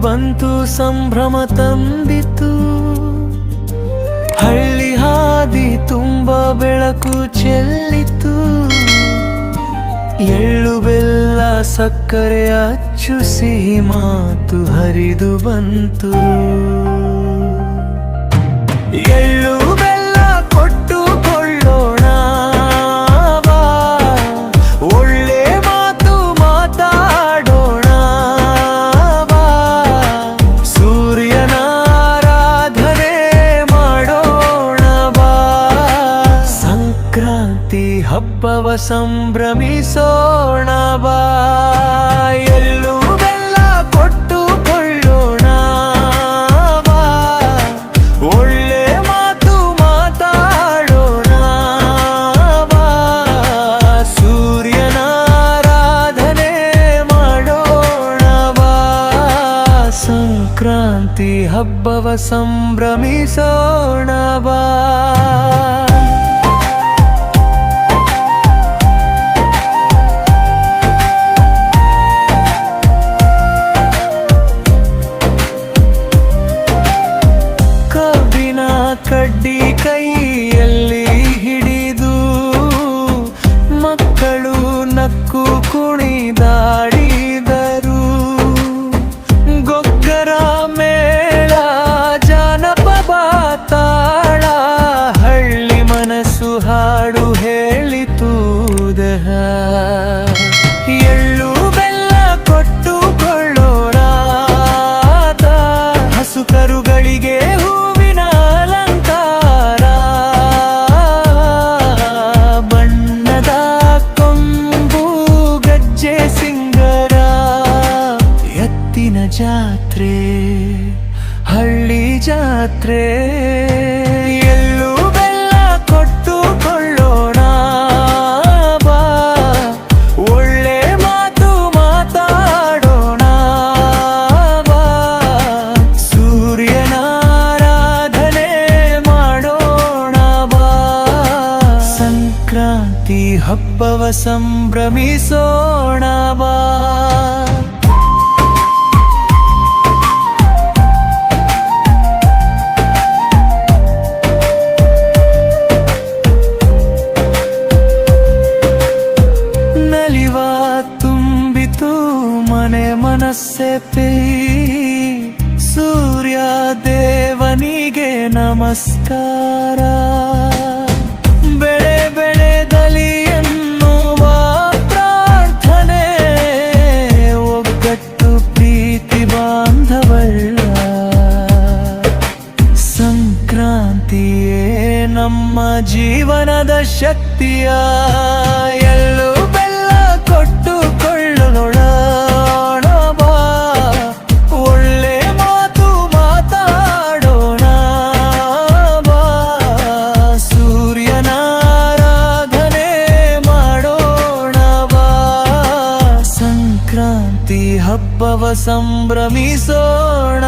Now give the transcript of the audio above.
ಬಂತು, ಸಂಭ್ರಮ ತಂದಿತು. ಹಳ್ಳಿ ಹಾದಿ ತುಂಬ ಬೆಳಕು ಚೆಲ್ಲಿತು. ಎಳ್ಳು ಬೆಲ್ಲ, ಸಕ್ಕರೆ ಅಚ್ಚು ಸಿಹಿ ಮಾತು ಹರಿದು ಬಂತು. ಹಬ್ಬವ ಸಂಭ್ರಮಿಸೋಣ ಬಾ ಎಲ್ಲೂ ಬೆಲ್ಲ ಕೊಟ್ಟು ಕೊಳ್ಳೋಣ ಬಾ. ಒಳ್ಳೆ ಮಾತು ಮಾತಾಡೋಣ ಬಾ. ಸೂರ್ಯನಾರಾಧನೆ ಮಾಡೋಣ ಬಾ ಸಂಕ್ರಾಂತಿ ಹಬ್ಬವ ಸಂಭ್ರಮಿಸೋಣ ಬಾ कड्डी कई ಜಾತ್ರೆ, ಹಳ್ಳಿ ಜಾತ್ರೆ. ಎಲ್ಲೂ ಬೆಲ್ಲ ಕೊಟ್ಟುಕೊಳ್ಳೋಣ ಬಾ. ಒಳ್ಳೆ ಮಾತು ಮಾತಾಡೋಣ ಬಾ. ಸೂರ್ಯನಾರಾಧನೆ ಮಾಡೋಣ ಬಾ. ಸಂಕ್ರಾಂತಿ ಹಬ್ಬವ ಸಂಭ್ರಮಿಸೋಣ ಬಾ. ಮನಸ್ಸೆ ಸೂರ್ಯ ದೇವನಿಗೆ ನಮಸ್ಕಾರ. ಬೆಳೆ ಬೆಳೆದಲಿ ಎನ್ನುವ ಪ್ರಾರ್ಥನೆ. ಒಗ್ಗಟ್ಟು ಪ್ರೀತಿ ಬಾಂಧವಳ್ಳ. ಸಂಕ್ರಾಂತಿಯೇ ನಮ್ಮ ಜೀವನದ ಶಕ್ತಿಯ. ಎಳ್ಳು ಬೆಲ್ಲ ಕೊಟ್ಟು ಹಬ್ಬವ ಸಂಭ್ರಮಿಸೋಣ